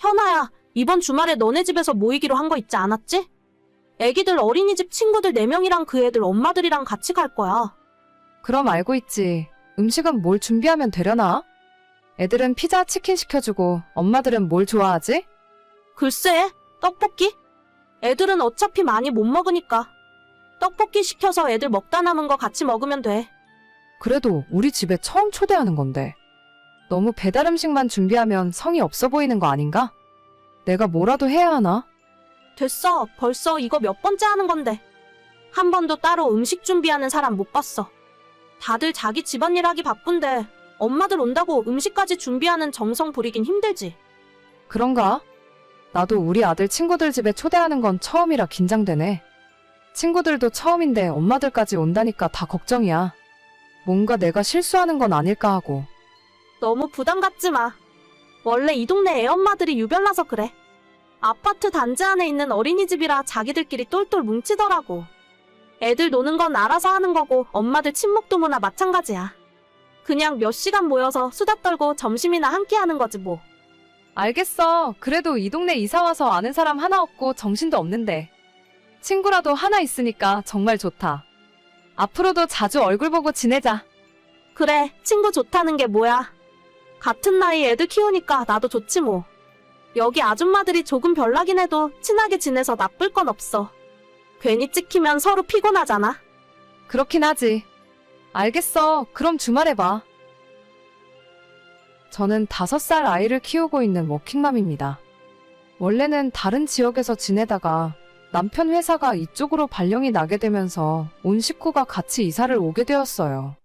현아야, 이번 주말에 너네 집에서 모이기로 한 거 있지 않았지? 애기들 어린이집 친구들 4명이랑 그 애들 엄마들이랑 같이 갈 거야. 그럼 알고 있지. 음식은 뭘 준비하면 되려나? 애들은 피자, 치킨 시켜주고 엄마들은 뭘 좋아하지? 글쎄, 떡볶이? 애들은 어차피 많이 못 먹으니까. 떡볶이 시켜서 애들 먹다 남은 거 같이 먹으면 돼. 그래도 우리 집에 처음 초대하는 건데. 너무 배달 음식만 준비하면 성의 없어 보이는 거 아닌가? 내가 뭐라도 해야 하나? 됐어. 벌써 이거 몇 번째 하는 건데. 한 번도 따로 음식 준비하는 사람 못 봤어. 다들 자기 집안일 하기 바쁜데 엄마들 온다고 음식까지 준비하는 정성 부리긴 힘들지. 그런가? 나도 우리 아들 친구들 집에 초대하는 건 처음이라 긴장되네. 친구들도 처음인데 엄마들까지 온다니까 다 걱정이야. 뭔가 내가 실수하는 건 아닐까 하고. 너무 부담 갖지 마. 원래 이 동네 애엄마들이 유별나서 그래. 아파트 단지 안에 있는 어린이집이라 자기들끼리 똘똘 뭉치더라고. 애들 노는 건 알아서 하는 거고 엄마들 친목 도모나 마찬가지야. 그냥 몇 시간 모여서 수다 떨고 점심이나 함께 하는 거지 뭐. 알겠어. 그래도 이 동네 이사 와서 아는 사람 하나 없고 정신도 없는데. 친구라도 하나 있으니까 정말 좋다. 앞으로도 자주 얼굴 보고 지내자. 그래, 친구 좋다는 게 뭐야. 같은 나이 애들 키우니까 나도 좋지 뭐. 여기 아줌마들이 조금 별나긴 해도 친하게 지내서 나쁠 건 없어. 괜히 찍히면 서로 피곤하잖아. 그렇긴 하지. 알겠어. 그럼 주말에 봐. 저는 다섯 살 아이를 키우고 있는 워킹맘입니다. 원래는 다른 지역에서 지내다가 남편 회사가 이쪽으로 발령이 나게 되면서 온 식구가 같이 이사를 오게 되었어요.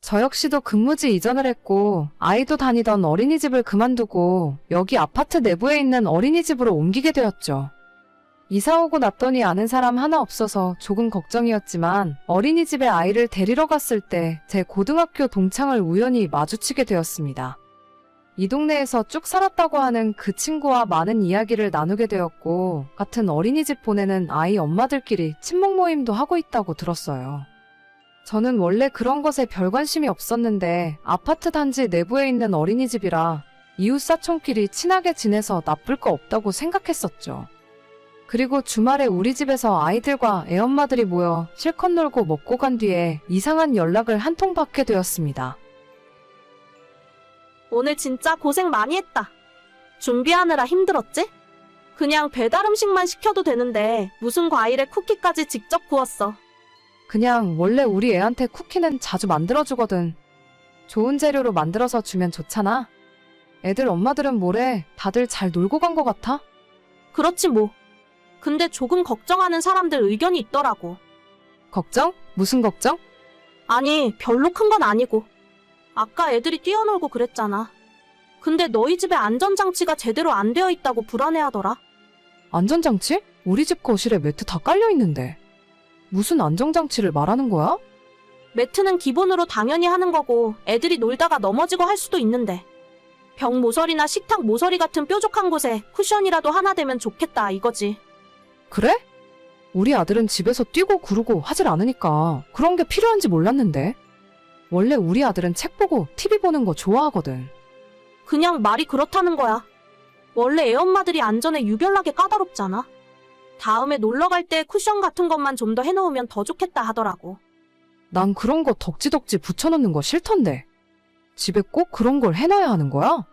저 역시도 근무지 이전을 했고 아이도 다니던 어린이집을 그만두고 여기 아파트 내부에 있는 어린이집으로 옮기게 되었죠. 이사 오고 났더니 아는 사람 하나 없어서 조금 걱정이었지만 어린이집에 아이를 데리러 갔을 때 제 고등학교 동창을 우연히 마주치게 되었습니다. 이 동네에서 쭉 살았다고 하는 그 친구와 많은 이야기를 나누게 되었고 같은 어린이집 보내는 아이 엄마들끼리 친목 모임도 하고 있다고 들었어요. 저는 원래 그런 것에 별 관심이 없었는데 아파트 단지 내부에 있는 어린이집이라 이웃 사촌끼리 친하게 지내서 나쁠 거 없다고 생각했었죠. 그리고 주말에 우리 집에서 아이들과 애엄마들이 모여 실컷 놀고 먹고 간 뒤에 이상한 연락을 한 통 받게 되었습니다. 오늘 진짜 고생 많이 했다. 준비하느라 힘들었지? 그냥 배달 음식만 시켜도 되는데 무슨 과일에 쿠키까지 직접 구웠어. 그냥 원래 우리 애한테 쿠키는 자주 만들어주거든. 좋은 재료로 만들어서 주면 좋잖아. 애들 엄마들은 뭐래? 다들 잘 놀고 간 것 같아? 그렇지 뭐. 근데 조금 걱정하는 사람들 의견이 있더라고. 걱정? 무슨 걱정? 아니, 별로 큰 건 아니고. 아까 애들이 뛰어놀고 그랬잖아. 근데 너희 집에 안전장치가 제대로 안 되어 있다고 불안해하더라. 안전장치? 우리 집 거실에 매트 다 깔려있는데. 무슨 안전장치를 말하는 거야? 매트는 기본으로 당연히 하는 거고 애들이 놀다가 넘어지고 할 수도 있는데. 벽 모서리나 식탁 모서리 같은 뾰족한 곳에 쿠션이라도 하나 되면 좋겠다 이거지. 그래? 우리 아들은 집에서 뛰고 구르고 하질 않으니까 그런 게 필요한지 몰랐는데. 원래 우리 아들은 책 보고 TV 보는 거 좋아하거든. 그냥 말이 그렇다는 거야. 원래 애엄마들이 안전에 유별나게 까다롭잖아. 다음에 놀러 갈 때 쿠션 같은 것만 좀 더 해놓으면 더 좋겠다 하더라고. 난 그런 거 덕지덕지 붙여놓는 거 싫던데. 집에 꼭 그런 걸 해놔야 하는 거야?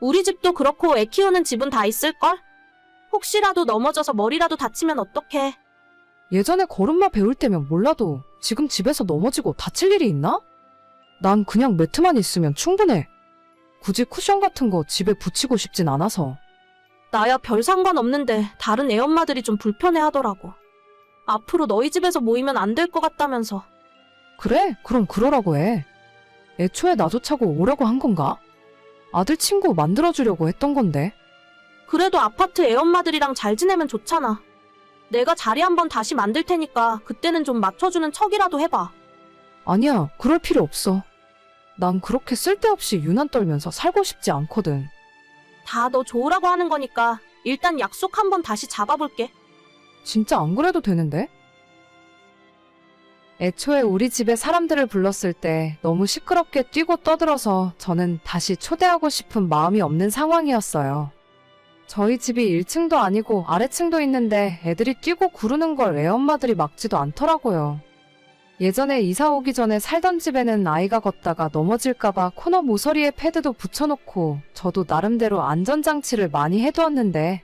우리 집도 그렇고 애 키우는 집은 다 있을걸? 혹시라도 넘어져서 머리라도 다치면 어떡해. 예전에 걸음마 배울 때면 몰라도 지금 집에서 넘어지고 다칠 일이 있나? 난 그냥 매트만 있으면 충분해. 굳이 쿠션 같은 거 집에 붙이고 싶진 않아서. 나야 별 상관없는데 다른 애 엄마들이 좀 불편해 하더라고. 앞으로 너희 집에서 모이면 안 될 것 같다면서. 그래? 그럼 그러라고 해. 애초에 나조차고 오라고 한 건가? 아들 친구 만들어주려고 했던 건데. 그래도 아파트 애 엄마들이랑 잘 지내면 좋잖아. 내가 자리 한번 다시 만들 테니까 그때는 좀 맞춰주는 척이라도 해봐. 아니야, 그럴 필요 없어. 난 그렇게 쓸데없이 유난 떨면서 살고 싶지 않거든. 다 너 좋으라고 하는 거니까 일단 약속 한번 다시 잡아볼게. 진짜 안 그래도 되는데? 애초에 우리 집에 사람들을 불렀을 때 너무 시끄럽게 뛰고 떠들어서 저는 다시 초대하고 싶은 마음이 없는 상황이었어요. 저희 집이 1층도 아니고 아래층도 있는데 애들이 뛰고 구르는 걸 애엄마들이 막지도 않더라고요. 예전에 이사 오기 전에 살던 집에는 아이가 걷다가 넘어질까봐 코너 모서리에 패드도 붙여놓고 저도 나름대로 안전장치를 많이 해두었는데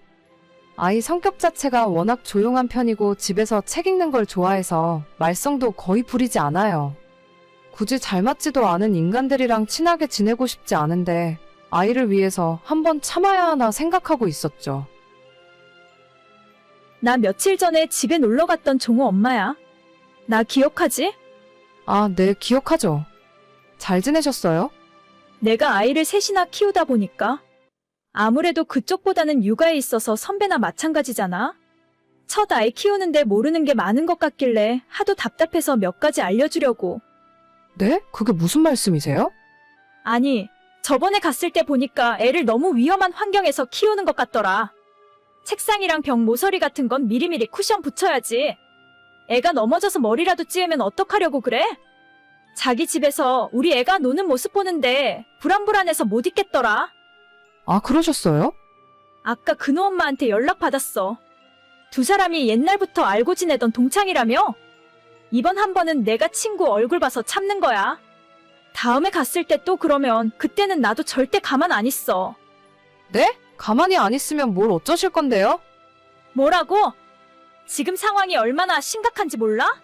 아이 성격 자체가 워낙 조용한 편이고 집에서 책 읽는 걸 좋아해서 말썽도 거의 부리지 않아요. 굳이 잘 맞지도 않은 인간들이랑 친하게 지내고 싶지 않은데 아이를 위해서 한번 참아야 하나 생각하고 있었죠. 나 며칠 전에 집에 놀러 갔던 종호 엄마야. 나 기억하지? 아, 네, 기억하죠. 잘 지내셨어요? 내가 아이를 셋이나 키우다 보니까 아무래도 그쪽보다는 육아에 있어서 선배나 마찬가지잖아. 첫 아이 키우는데 모르는 게 많은 것 같길래 하도 답답해서 몇 가지 알려주려고. 네? 그게 무슨 말씀이세요? 아니, 저번에 갔을 때 보니까 애를 너무 위험한 환경에서 키우는 것 같더라. 책상이랑 벽 모서리 같은 건 미리미리 쿠션 붙여야지. 애가 넘어져서 머리라도 찌으면 어떡하려고 그래? 자기 집에서 우리 애가 노는 모습 보는데 불안불안해서 못 있겠더라. 아, 그러셨어요? 아까 근호 엄마한테 연락 받았어. 두 사람이 옛날부터 알고 지내던 동창이라며? 이번 한 번은 내가 친구 얼굴 봐서 참는 거야. 다음에 갔을 때 또 그러면 그때는 나도 절대 가만 안 있어. 네? 가만히 안 있으면 뭘 어쩌실 건데요? 뭐라고? 지금 상황이 얼마나 심각한지 몰라?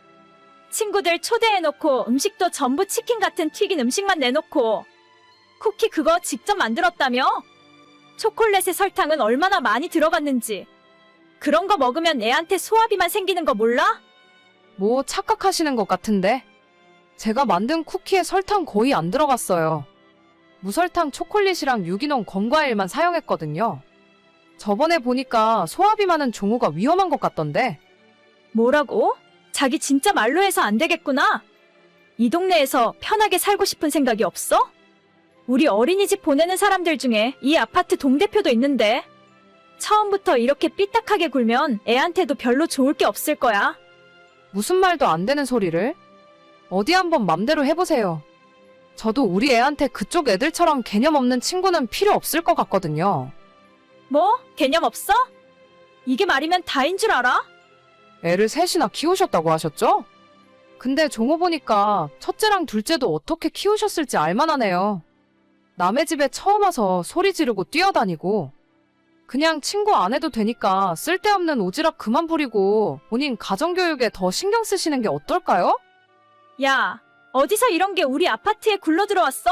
친구들 초대해놓고 음식도 전부 치킨 같은 튀긴 음식만 내놓고 쿠키 그거 직접 만들었다며? 초콜릿에 설탕은 얼마나 많이 들어갔는지 그런 거 먹으면 애한테 소화비만 생기는 거 몰라? 뭐 착각하시는 것 같은데. 제가 만든 쿠키에 설탕 거의 안 들어갔어요. 무설탕 초콜릿이랑 유기농 건과일만 사용했거든요. 저번에 보니까 소화비 많은 종우가 위험한 것 같던데. 뭐라고? 자기 진짜 말로 해서 안 되겠구나. 이 동네에서 편하게 살고 싶은 생각이 없어? 우리 어린이집 보내는 사람들 중에 이 아파트 동대표도 있는데. 처음부터 이렇게 삐딱하게 굴면 애한테도 별로 좋을 게 없을 거야. 무슨 말도 안 되는 소리를? 어디 한번 맘대로 해보세요. 저도 우리 애한테 그쪽 애들처럼 개념 없는 친구는 필요 없을 것 같거든요. 뭐? 개념 없어? 이게 말이면 다인 줄 알아? 애를 셋이나 키우셨다고 하셨죠? 근데 종호 보니까 첫째랑 둘째도 어떻게 키우셨을지 알만하네요. 남의 집에 처음 와서 소리 지르고 뛰어다니고 그냥 친구 안 해도 되니까 쓸데없는 오지랖 그만 부리고 본인 가정교육에 더 신경 쓰시는 게 어떨까요? 야, 어디서 이런 게 우리 아파트에 굴러 들어왔어?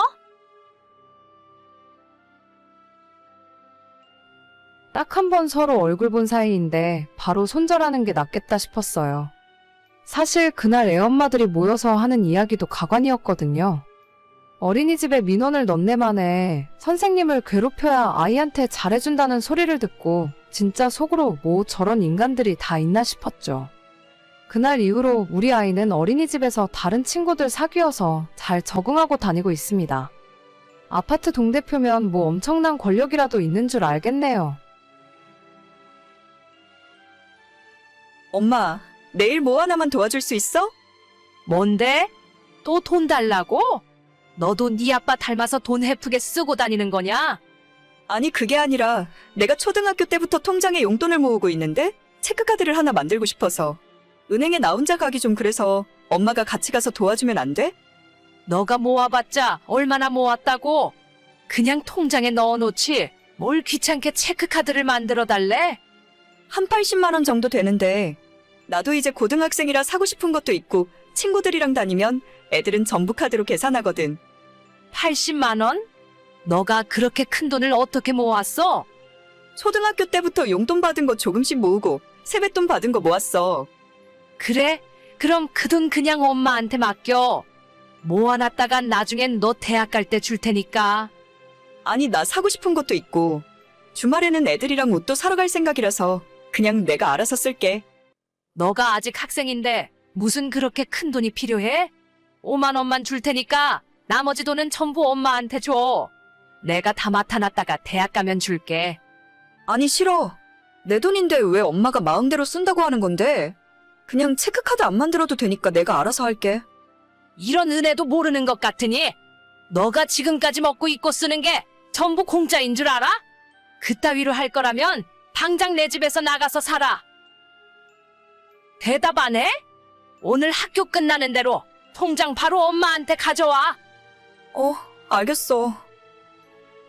딱 한 번 서로 얼굴 본 사이인데 바로 손절하는 게 낫겠다 싶었어요. 사실 그날 애엄마들이 모여서 하는 이야기도 가관이었거든요. 어린이집에 민원을 넣네 만에 선생님을 괴롭혀야 아이한테 잘해준다는 소리를 듣고 진짜 속으로 뭐 저런 인간들이 다 있나 싶었죠. 그날 이후로 우리 아이는 어린이집에서 다른 친구들 사귀어서 잘 적응하고 다니고 있습니다. 아파트 동대표면 뭐 엄청난 권력이라도 있는 줄 알겠네요. 엄마, 내일 뭐 하나만 도와줄 수 있어? 뭔데? 또 돈 달라고? 너도 네 아빠 닮아서 돈 헤프게 쓰고 다니는 거냐? 아니, 그게 아니라 내가 초등학교 때부터 통장에 용돈을 모으고 있는데 체크카드를 하나 만들고 싶어서 은행에 나 혼자 가기 좀 그래서 엄마가 같이 가서 도와주면 안 돼? 너가 모아봤자 얼마나 모았다고? 그냥 통장에 넣어놓지. 뭘 귀찮게 체크카드를 만들어 달래? 한 80만 원 정도 되는데 나도 이제 고등학생이라 사고 싶은 것도 있고 친구들이랑 다니면 애들은 전부 카드로 계산하거든. 80만 원? 너가 그렇게 큰 돈을 어떻게 모았어? 초등학교 때부터 용돈 받은 거 조금씩 모으고 세뱃돈 받은 거 모았어. 그래? 그럼 그 돈 그냥 엄마한테 맡겨. 모아놨다가 나중엔 너 대학 갈 때 줄 테니까. 아니, 나 사고 싶은 것도 있고 주말에는 애들이랑 옷도 사러 갈 생각이라서 그냥 내가 알아서 쓸게. 너가 아직 학생인데 무슨 그렇게 큰 돈이 필요해? 5만 원만 줄 테니까 나머지 돈은 전부 엄마한테 줘. 내가 다 맡아놨다가 대학 가면 줄게. 아니 싫어. 내 돈인데 왜 엄마가 마음대로 쓴다고 하는 건데? 그냥 체크카드 안 만들어도 되니까 내가 알아서 할게. 이런 은혜도 모르는 것 같으니 너가 지금까지 먹고 입고 쓰는 게 전부 공짜인 줄 알아? 그따위로 할 거라면 당장 내 집에서 나가서 살아. 대답 안 해? 오늘 학교 끝나는 대로 통장 바로 엄마한테 가져와. 어, 알겠어.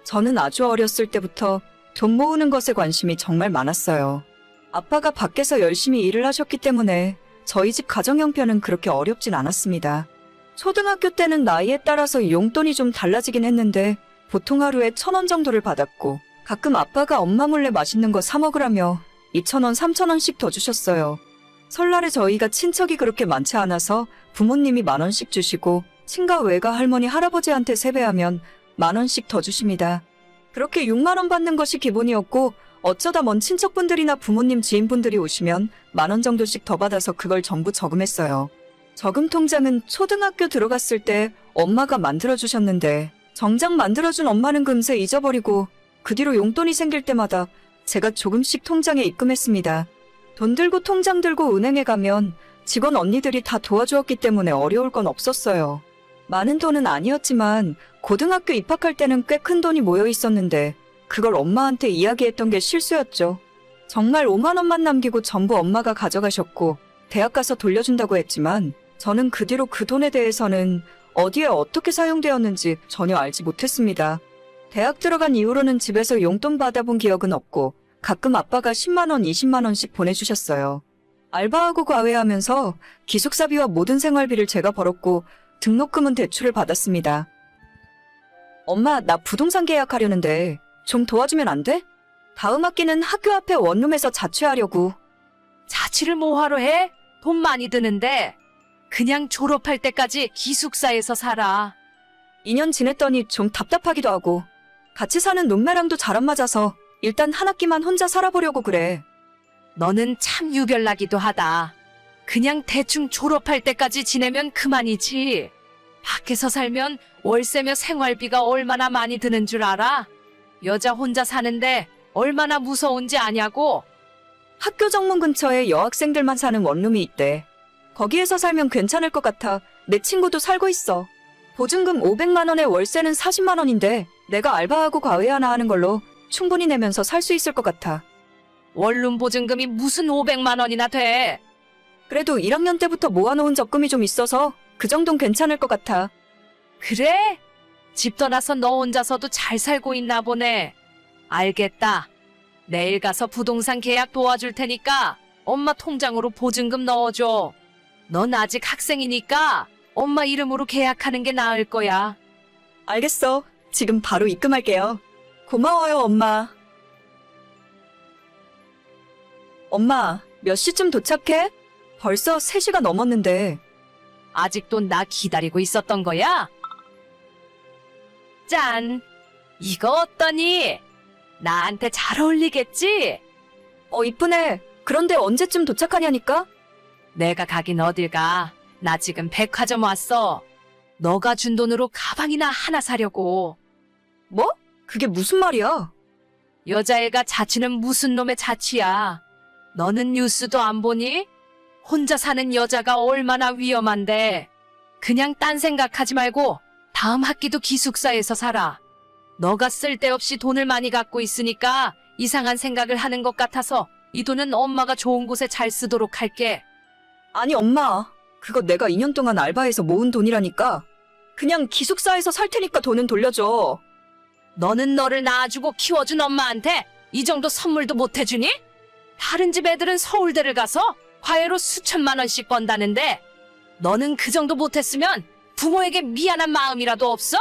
저는 아주 어렸을 때부터 돈 모으는 것에 관심이 정말 많았어요. 아빠가 밖에서 열심히 일을 하셨기 때문에 저희 집 가정 형편은 그렇게 어렵진 않았습니다. 초등학교 때는 나이에 따라서 용돈이 좀 달라지긴 했는데 보통 하루에 천 원 정도를 받았고 가끔 아빠가 엄마 몰래 맛있는 거 사 먹으라며 2천 원, 3천 원씩 더 주셨어요. 설날에 저희가 친척이 그렇게 많지 않아서 부모님이 만 원씩 주시고 친가 외가 할머니 할아버지한테 세배하면 만 원씩 더 주십니다. 그렇게 6만 원 받는 것이 기본이었고 어쩌다 먼 친척분들이나 부모님 지인분들이 오시면 만 원 정도씩 더 받아서 그걸 전부 저금했어요. 저금 통장은 초등학교 들어갔을 때 엄마가 만들어 주셨는데 정작 만들어준 엄마는 금세 잊어버리고 그 뒤로 용돈이 생길 때마다 제가 조금씩 통장에 입금했습니다. 돈 들고 통장 들고 은행에 가면 직원 언니들이 다 도와주었기 때문에 어려울 건 없었어요. 많은 돈은 아니었지만 고등학교 입학할 때는 꽤 큰 돈이 모여 있었는데 그걸 엄마한테 이야기했던 게 실수였죠. 정말 5만 원만 남기고 전부 엄마가 가져가셨고 대학 가서 돌려준다고 했지만 저는 그 뒤로 그 돈에 대해서는 어디에 어떻게 사용되었는지 전혀 알지 못했습니다. 대학 들어간 이후로는 집에서 용돈 받아본 기억은 없고 가끔 아빠가 10만 원, 20만 원씩 보내주셨어요. 알바하고 과외하면서 기숙사비와 모든 생활비를 제가 벌었고 등록금은 대출을 받았습니다. 엄마, 나 부동산 계약하려는데 좀 도와주면 안 돼? 다음 학기는 학교 앞에 원룸에서 자취하려고. 자취를 뭐하러 해? 돈 많이 드는데. 그냥 졸업할 때까지 기숙사에서 살아. 2년 지냈더니 좀 답답하기도 하고 같이 사는 룸메랑도 잘 안 맞아서 일단 한 학기만 혼자 살아보려고 그래. 너는 참 유별나기도 하다. 그냥 대충 졸업할 때까지 지내면 그만이지. 밖에서 살면 월세며 생활비가 얼마나 많이 드는 줄 알아? 여자 혼자 사는데 얼마나 무서운지 아냐고? 학교 정문 근처에 여학생들만 사는 원룸이 있대. 거기에서 살면 괜찮을 것 같아. 내 친구도 살고 있어. 보증금 500만 원에 월세는 40만 원인데 내가 알바하고 과외 하나 하는 걸로 충분히 내면서 살 수 있을 것 같아. 원룸 보증금이 무슨 500만 원이나 돼? 그래도 1학년 때부터 모아놓은 적금이 좀 있어서 그 정도는 괜찮을 것 같아. 그래? 집 떠나서 너 혼자서도 잘 살고 있나 보네. 알겠다. 내일 가서 부동산 계약 도와줄 테니까 엄마 통장으로 보증금 넣어줘. 넌 아직 학생이니까 엄마 이름으로 계약하는 게 나을 거야. 알겠어. 지금 바로 입금할게요. 고마워요, 엄마. 엄마, 몇 시쯤 도착해? 벌써 3시가 넘었는데. 아직도 나 기다리고 있었던 거야? 짠! 이거 어떠니? 나한테 잘 어울리겠지? 어, 이쁘네. 그런데 언제쯤 도착하냐니까? 내가 가긴 어딜 가. 나 지금 백화점 왔어. 너가 준 돈으로 가방이나 하나 사려고. 뭐? 그게 무슨 말이야? 여자애가 자취는 무슨 놈의 자취야. 너는 뉴스도 안 보니? 혼자 사는 여자가 얼마나 위험한데. 그냥 딴 생각하지 말고 다음 학기도 기숙사에서 살아. 너가 쓸데없이 돈을 많이 갖고 있으니까 이상한 생각을 하는 것 같아서 이 돈은 엄마가 좋은 곳에 잘 쓰도록 할게. 아니, 엄마. 그거 내가 2년 동안 알바해서 모은 돈이라니까. 그냥 기숙사에서 살 테니까 돈은 돌려줘. 너는 너를 낳아주고 키워준 엄마한테 이 정도 선물도 못 해주니? 다른 집 애들은 서울대를 가서 과외로 수천만 원씩 번다는데 너는 그 정도 못했으면 부모에게 미안한 마음이라도 없어?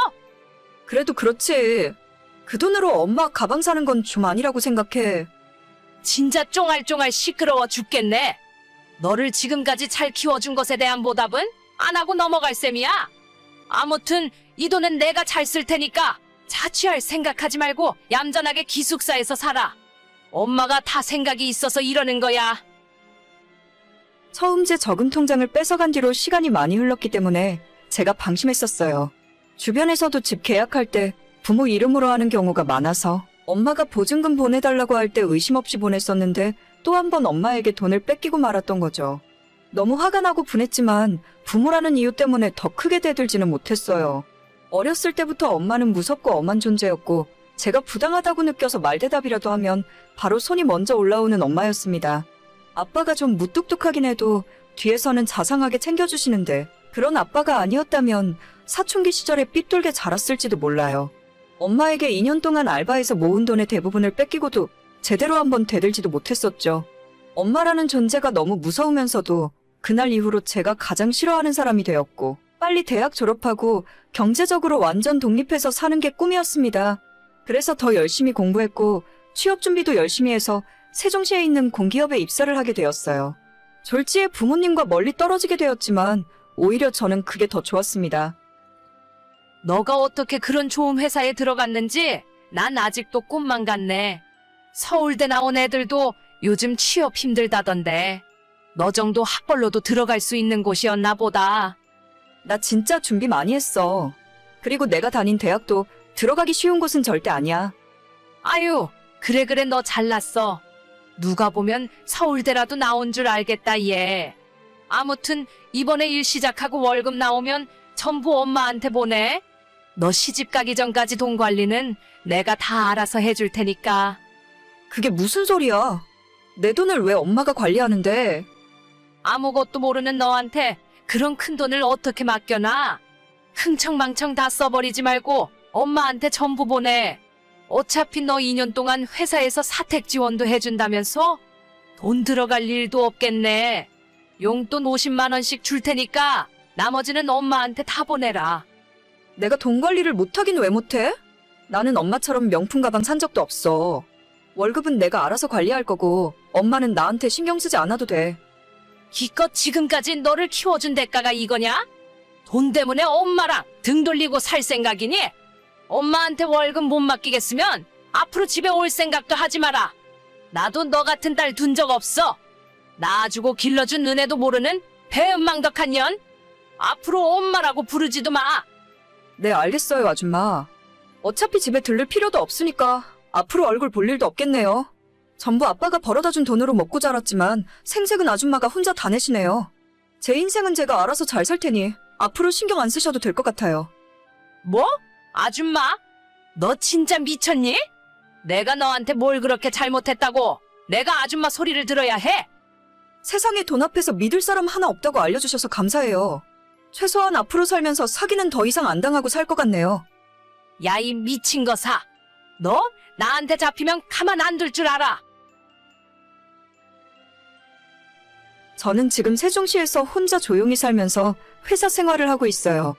그래도 그렇지. 그 돈으로 엄마 가방 사는 건 좀 아니라고 생각해. 진짜 쫑알쫑알 시끄러워 죽겠네. 너를 지금까지 잘 키워준 것에 대한 보답은 안 하고 넘어갈 셈이야. 아무튼 이 돈은 내가 잘 쓸 테니까 자취할 생각하지 말고 얌전하게 기숙사에서 살아. 엄마가 다 생각이 있어서 이러는 거야. 처음 제 저금 통장을 뺏어간 뒤로 시간이 많이 흘렀기 때문에 제가 방심했었어요. 주변에서도 집 계약할 때 부모 이름으로 하는 경우가 많아서 엄마가 보증금 보내달라고 할 때 의심 없이 보냈었는데 또 한 번 엄마에게 돈을 뺏기고 말았던 거죠. 너무 화가 나고 분했지만 부모라는 이유 때문에 더 크게 대들지는 못했어요. 어렸을 때부터 엄마는 무섭고 엄한 존재였고 제가 부당하다고 느껴서 말대답이라도 하면 바로 손이 먼저 올라오는 엄마였습니다. 아빠가 좀 무뚝뚝하긴 해도 뒤에서는 자상하게 챙겨주시는데 그런 아빠가 아니었다면 사춘기 시절에 삐뚤게 자랐을지도 몰라요. 엄마에게 2년 동안 알바해서 모은 돈의 대부분을 뺏기고도 제대로 한번 되들지도 못했었죠. 엄마라는 존재가 너무 무서우면서도 그날 이후로 제가 가장 싫어하는 사람이 되었고 빨리 대학 졸업하고 경제적으로 완전 독립해서 사는 게 꿈이었습니다. 그래서 더 열심히 공부했고 취업 준비도 열심히 해서 세종시에 있는 공기업에 입사를 하게 되었어요. 졸지에 부모님과 멀리 떨어지게 되었지만 오히려 저는 그게 더 좋았습니다. 너가 어떻게 그런 좋은 회사에 들어갔는지 난 아직도 꿈만 같네. 서울대 나온 애들도 요즘 취업 힘들다던데. 너 정도 학벌로도 들어갈 수 있는 곳이었나 보다. 나 진짜 준비 많이 했어. 그리고 내가 다닌 대학도 들어가기 쉬운 곳은 절대 아니야. 아유, 그래 그래 너 잘났어. 누가 보면 서울대라도 나온 줄 알겠다 얘. 아무튼 이번에 일 시작하고 월급 나오면 전부 엄마한테 보내. 너 시집 가기 전까지 돈 관리는 내가 다 알아서 해줄 테니까. 그게 무슨 소리야? 내 돈을 왜 엄마가 관리하는데? 아무것도 모르는 너한테 그런 큰 돈을 어떻게 맡겨놔? 흥청망청 다 써버리지 말고 엄마한테 전부 보내. 어차피 너 2년 동안 회사에서 사택 지원도 해준다면서? 돈 들어갈 일도 없겠네. 용돈 50만 원씩 줄 테니까 나머지는 엄마한테 다 보내라. 내가 돈 관리를 못하긴 왜 못해? 나는 엄마처럼 명품 가방 산 적도 없어. 월급은 내가 알아서 관리할 거고 엄마는 나한테 신경 쓰지 않아도 돼. 기껏 지금까지 너를 키워준 대가가 이거냐? 돈 때문에 엄마랑 등 돌리고 살 생각이니? 엄마한테 월급 못 맡기겠으면 앞으로 집에 올 생각도 하지 마라. 나도 너 같은 딸 둔 적 없어. 낳아주고 길러준 은혜도 모르는 배은망덕한 년. 앞으로 엄마라고 부르지도 마. 네, 알겠어요, 아줌마. 어차피 집에 들를 필요도 없으니까 앞으로 얼굴 볼 일도 없겠네요. 전부 아빠가 벌어다 준 돈으로 먹고 자랐지만 생색은 아줌마가 혼자 다 내시네요. 제 인생은 제가 알아서 잘 살 테니 앞으로 신경 안 쓰셔도 될 것 같아요. 뭐? 아줌마? 너 진짜 미쳤니? 내가 너한테 뭘 그렇게 잘못했다고? 내가 아줌마 소리를 들어야 해? 세상에 돈 앞에서 믿을 사람 하나 없다고 알려주셔서 감사해요. 최소한 앞으로 살면서 사기는 더 이상 안 당하고 살 것 같네요. 야, 이 미친 거사. 너 나한테 잡히면 가만 안 둘 줄 알아. 저는 지금 세종시에서 혼자 조용히 살면서 회사 생활을 하고 있어요.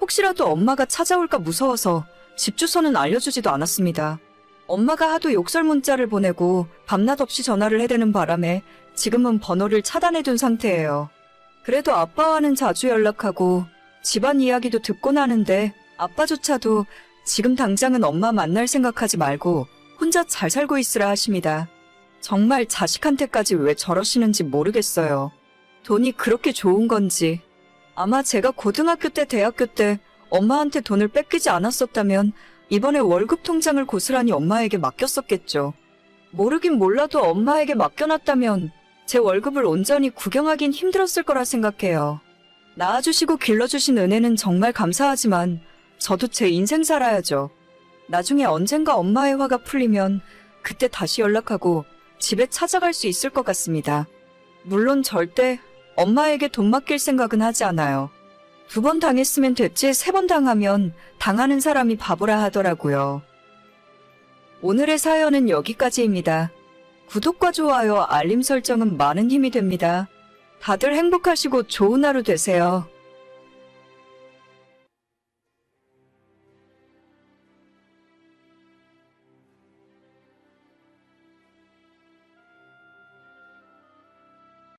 혹시라도 엄마가 찾아올까 무서워서 집 주소는 알려주지도 않았습니다. 엄마가 하도 욕설 문자를 보내고 밤낮 없이 전화를 해대는 바람에 지금은 번호를 차단해둔 상태예요. 그래도 아빠와는 자주 연락하고 집안 이야기도 듣곤 하는데 아빠조차도 지금 당장은 엄마 만날 생각하지 말고 혼자 잘 살고 있으라 하십니다. 정말 자식한테까지 왜 저러시는지 모르겠어요. 돈이 그렇게 좋은 건지. 아마 제가 고등학교 때, 대학교 때 엄마한테 돈을 뺏기지 않았었다면 이번에 월급 통장을 고스란히 엄마에게 맡겼었겠죠. 모르긴 몰라도 엄마에게 맡겨놨다면 제 월급을 온전히 구경하긴 힘들었을 거라 생각해요. 낳아주시고 길러주신 은혜는 정말 감사하지만 저도 제 인생 살아야죠. 나중에 언젠가 엄마의 화가 풀리면 그때 다시 연락하고 집에 찾아갈 수 있을 것 같습니다. 물론 절대 엄마에게 돈 맡길 생각은 하지 않아요. 두 번 당했으면 됐지 세 번 당하면 당하는 사람이 바보라 하더라고요. 오늘의 사연은 여기까지입니다. 구독과 좋아요, 알림 설정은 많은 힘이 됩니다. 다들 행복하시고 좋은 하루 되세요.